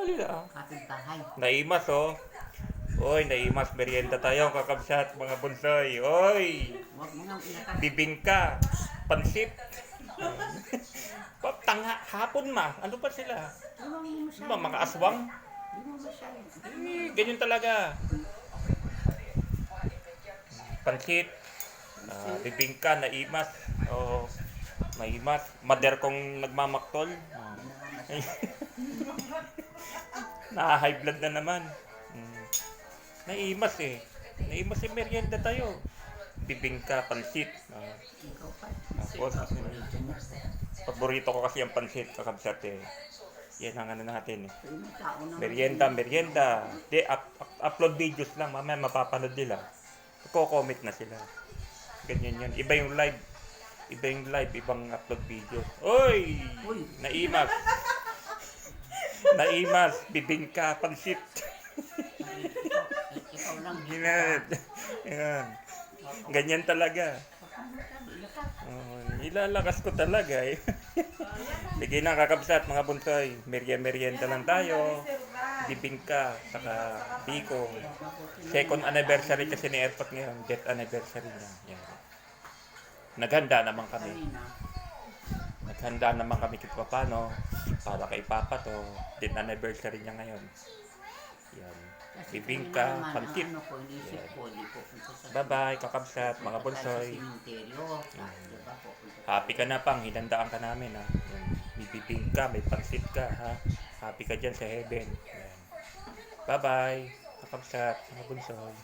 Wala. Kapit-bahay. Naimas, oh. Oy, naimas. Merienda tayo, kakabsat, mga bunsoy. Oy, Huwag mo nang inakas. bibingka, pansit. Pap, tanga, hapon ma. Ano pa sila? Ba, mga aswang? Eh, ganyan talaga. Pansit, ah, bibingka, naimas. Oh, naimas. Mader kong nagmamaktol. Ah. Na-high blood na naman. Mm. Naimas eh. Naimas eh, merienda tayo. Bibingka, pansit. Tapos, paborito ko kasi ang pansit, kakabsat eh. Yan ang ano natin eh. Merienda, merienda. Di, up, up- upload videos lang. Mamaya mapapanood nila. Ko-comment na sila. Ganyan yan. Iba yung live. Iba yung live, ibang upload videos. Oy! Uy. Naimas. Naimas. Bibingka, pansit. Ikaw lang. Yan. Yan. Ganyan talaga. Oh, ilalakas ko talaga eh. Sige na kakabsat mga bunsoy. Merya-merienda lang tayo. Bibingka, saka biko. Second anniversary kasi ni Airpot ngayon. Death anniversary niya. Yan. Naghanda naman kami. Naghanda naman kami kahit paano para kay Papa to. Death anniversary niya ngayon. Yan. Kasi Bibingka, naman, pansit. ang Ano ko, inisip ko, di pupunta sa... Bye-bye, kakabsat, mga. Mm. Diba, sa- Happy ka na pang, hinandaan ka namin ha. Yan. May bibing ka, may pansit ka ha. Happy ka dyan sa heaven. Yan. Bye-bye. Kakabsat, mga bunsoy.